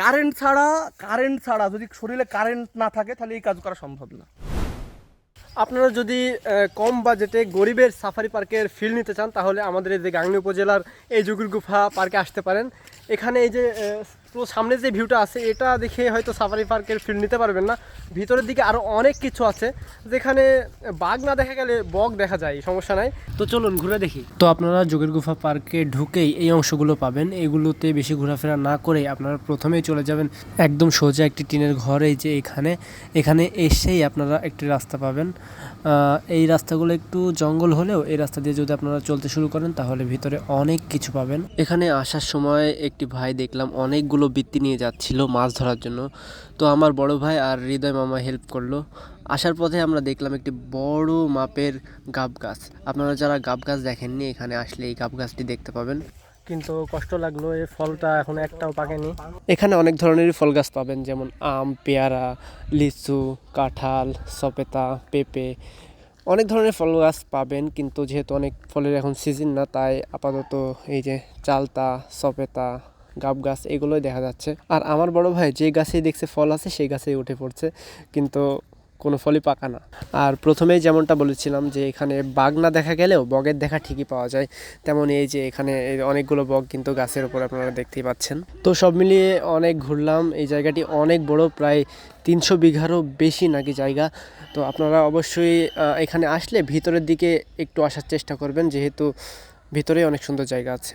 Current ছাড়া current ছাড়া যদি শরীরে কারেন্ট না থাকে, তাহলে এই কাজ করা সম্ভব না। আপনারা যদি কম বাজেটে গরিবের সাফারি পার্কের ফিল নিতে চান, তাহলে আমাদের এই যে গাংনী উপজেলার এই জুগুর গুফা পার্কে আসতে পারেন। এখানে এই যে পুরো সামনে যে ভিউটা আছে, এটা দেখে হয়তো সাফারি পার্কের ফিল নিতে পারবেন না। ভিতরের দিকে আরও অনেক কিছু আছে, যেখানে বাঘ না দেখা গেলে বক দেখা যায়, সমস্যা নাই। তো চলুন ঘুরে দেখি। তো আপনারা যোগের গুফা পার্কে ঢুকেই এই অংশগুলো পাবেন। এগুলোতে বেশি ঘোরাফেরা না করে আপনারা প্রথমেই চলে যাবেন একদম সোজা একটি টিনের ঘর যে এখানে। এখানে এসেই আপনারা একটি রাস্তা পাবেন। এই রাস্তাগুলো একটু জঙ্গল হলেও এই রাস্তা দিয়ে যদি আপনারা চলতে শুরু করেন, তাহলে ভিতরে অনেক কিছু পাবেন। এখানে আসার সময় একটি ভাই দেখলাম, অনেকগুলো বৃত্তি নিয়ে যাচ্ছিল মাছ ধরার জন্য। তো আমার বড় ভাই আর হৃদয় মামা হেল্প করল। আসার পথে আমরা দেখলাম একটি বড় মাপের গাব গাছ। আপনারা যারা গাব গাছ দেখেননি, এখানে আসলে এই গাব গাছটি দেখতে পাবেন। কিন্তু কষ্ট লাগল, এই ফলটা এখন একটাও পাকেনি। এখানে অনেক ধরনেরই ফল গাছ পাবেন, যেমন আম, পেয়ারা, লিচু, কাঁঠাল, সপেতা, পেঁপে। অনেক ধরনের ফল গাছ পাবেন, কিন্তু যেহেতু অনেক ফলের এখন সিজন না, তাই আপাতত এই যে চালতা, সপেতা গাব গাছ এগুলোই দেখা যাচ্ছে। আর আমার বড় ভাই যে গাছেই দেখছে ফল আছে, সেই গাছেই উঠে পড়ছে। কিন্তু কোনো ফলই পাকা না। আর প্রথমেই যেমনটা বলেছিলাম যে এখানে বাঘ না দেখা গেলেও বগের দেখা ঠিকই পাওয়া যায়। তেমন এই যে এখানে অনেকগুলো বগ কিন্তু গাছের উপর আপনারা দেখতেই পাচ্ছেন। তো সব মিলিয়ে অনেক ঘুরলাম। এই জায়গাটি অনেক বড়, প্রায় তিনশো বিঘারও বেশি নাকি জায়গা। তো আপনারা অবশ্যই এখানে আসলে ভিতরের দিকে একটু আসার চেষ্টা করবেন। যেহেতু ভিতরে অনেক সুন্দর জায়গা আছে।